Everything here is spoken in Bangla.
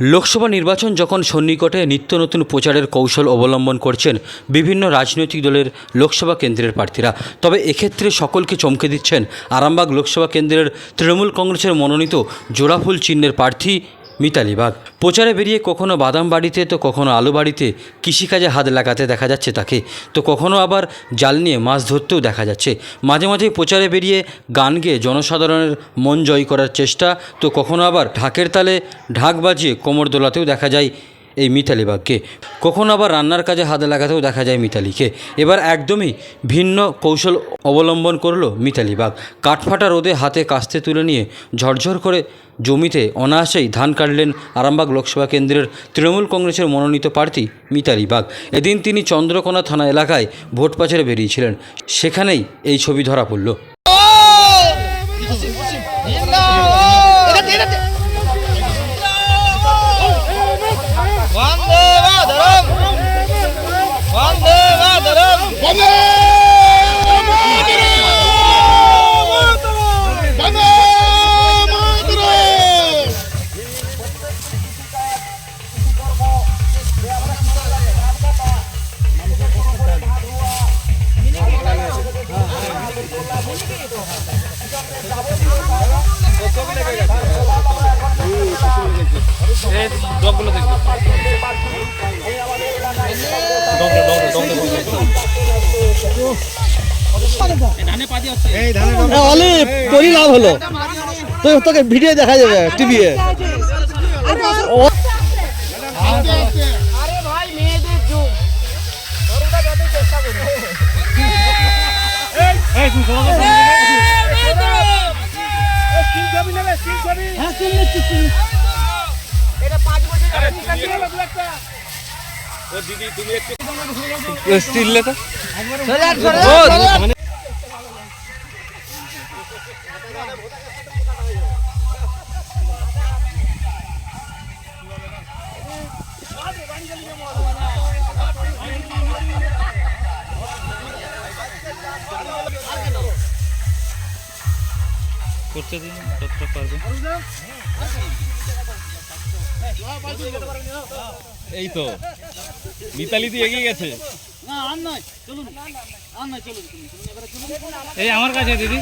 লোকসভা নির্বাচন যখন সন্নিকটে নিত্য নতুন প্রচারের কৌশল অবলম্বন করছেন বিভিন্ন রাজনৈতিক দলের লোকসভা কেন্দ্রের প্রার্থীরা, তবে এক্ষেত্রে সকলকে চমকে দিচ্ছেন আরামবাগ লোকসভা কেন্দ্রের তৃণমূল কংগ্রেসের মনোনীত জোড়াফুল চিহ্নের প্রার্থী মিতালি বাগ প্রচারে বেরিয়ে কখনো বাদাম বাড়িতে, তো কখনো আলু বাড়িতে কৃষিকাজে হাত লাগাতে দেখা যাচ্ছে তাকে। তো কখনো আবার জাল নিয়ে মাছ ধরতেও দেখা যাচ্ছে। মাঝে মাঝে প্রচারে বেরিয়ে গান গেয়ে জনসাধারণের মন জয় করার চেষ্টা, তো কখনো আবার ঢাকের তালে ঢাক বাজিয়ে কোমর দোলাতেও দেখা যায় এই মিতালি বাগকে কখনো আবার রান্নার কাজে হাত লাগাতেও দেখা যায় মিতালিকে। এবার একদমই ভিন্ন কৌশল অবলম্বন করল মিতালি বাগ কাঠফাটা রোদে হাতে কাস্তে তুলে নিয়ে ঝরঝর করে জমিতে অনায়াসেই ধান কাটলেন আরামবাগ লোকসভা কেন্দ্রের তৃণমূল কংগ্রেসের মনোনীত প্রার্থী মিতালি বাগ এদিন তিনি চন্দ্রকোনা থানা এলাকায় ভোট পাচারে বেরিয়েছিলেন। সেখানেই এই ছবি ধরা পড়ল। অলিভ তোরই লাভ তোকে ভিডিও দেখা যাবে টিভি স্টিল তো করতে দিন যতটা পারবে এই তো মিতালি দিয়ে এগিয়ে গেছে। এই আমার কাছে দিদি